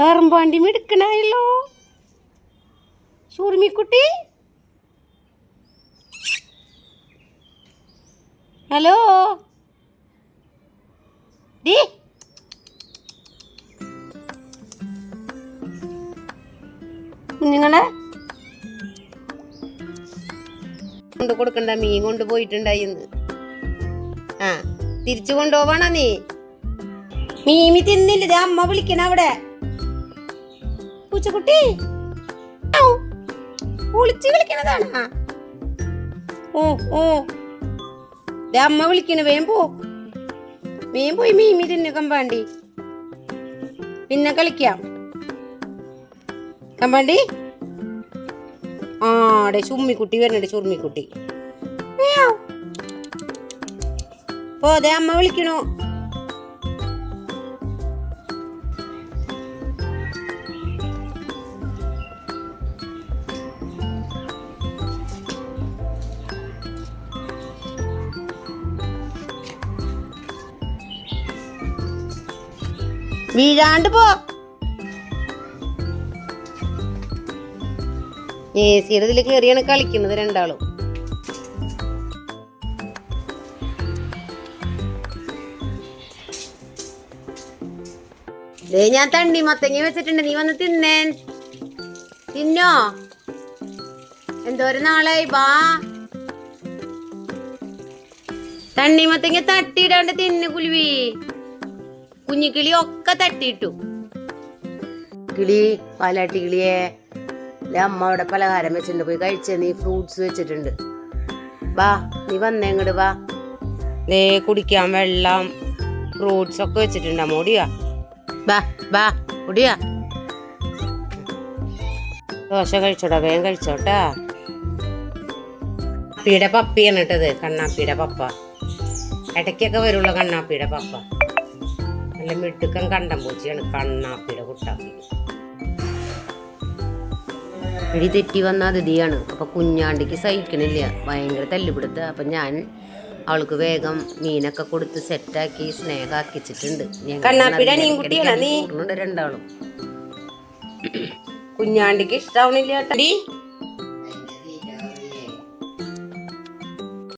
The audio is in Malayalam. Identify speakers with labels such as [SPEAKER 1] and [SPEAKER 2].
[SPEAKER 1] കറുമ്പാണ്ടി മിടുക്കനായല്ലോ. സൂർമിക്കുട്ടി ഹലോ? ദീ കുഞ്ഞുങ്ങളെ. കൊണ്ട് കൊടുക്കണ്ട മീൻ കൊണ്ട് പോയിട്ടുണ്ടായി ആ തിരിച്ചു കൊണ്ടുപോവാണോ നീ? മീമി തിന്നില്ല അമ്മ വിളിക്കണ അവിടെ. പൂച്ചക്കുട്ടി? ഒളിച്ച് വിളിക്കണതാണ് ഓ ഓ. അമ്മ വിളിക്കണ വേം പോ. വേം പോയി മീമി തിന്നു കമ്പാണ്ടി. പിന്നെ കളിക്കാം. കമ്പാണ്ടി? ആടെ ചുമ്മിക്കുട്ടി വരണുണ്ട് ചുരുമ്മിക്കുട്ടി മ്യാവ്. പോ ദേ അമ്മ വിളിക്കണു. വീഴാണ്ട് പോ. ഏ സിയുടെ ഇതിൽ കയറിയാണ് കളിക്കുന്നത് രണ്ടാളും. ദേ ഞാൻ തണ്ണി മത്തങ്ങ വെച്ചിട്ടുണ്ട്. നീ വന്ന് തിന്നേൻ തിന്നോ? എന്തോരം നാളായി? വാ. തണ്ണി മത്തങ്ങ തട്ടിയിടാണ്ട് തിന്നു കുലുവി. കുഞ്ഞിക്കിളി ഒക്കെ തട്ടിയിട്ടു. കിളി പാലാട്ടി കിളിയെ അമ്മ അവിടെ പലഹാരം വെച്ചിട്ടുണ്ട്. പോയി കഴിച്ചേ നീ ഫ്രൂട്ട്സ് വെച്ചിട്ടുണ്ട്. വാ നീ വന്നേ ഇങ്ങോട്ട് വാ. ദേ കുടിക്കാൻ വെള്ളം ഫ്രൂട്ട്സ് ഒക്കെ വെച്ചിട്ടുണ്ട്. അമ്മ ഓടിയാ വാ വാ ഓടിയാ ദോശ കഴിച്ചോടാ വേഗം കഴിച്ചോട്ടാ. പപ്പിയുടെ പപ്പിയാണ് കേട്ടത് കണ്ണാപ്പിയുടെ പപ്പ. ഇടയ്ക്കൊക്കെ വരുള്ളൂ കണ്ണാപ്പിയുടെ പപ്പ. നല്ല മിടുക്കൻ കണ്ടം പൂച്ചയാണ്. കണ്ണാപ്പിയുടെ കുട്ടാപ്പി. ഇടി തെറ്റി വന്ന അതിഥിയാണ്. അപ്പൊ കുഞ്ഞാണ്ടിക്ക് സഹിക്കണില്ല. ഭയങ്കര തല്ലുപിടുത്ത. അപ്പൊ ഞാൻ അവൾക്ക് വേഗം മീനൊക്കെ കൊടുത്ത് സെറ്റാക്കി സ്നേഹാക്കിച്ചിട്ടുണ്ട്. രണ്ടാളും. കുഞ്ഞാണ്ടിക്ക് ഇഷ്ടാവണില്ല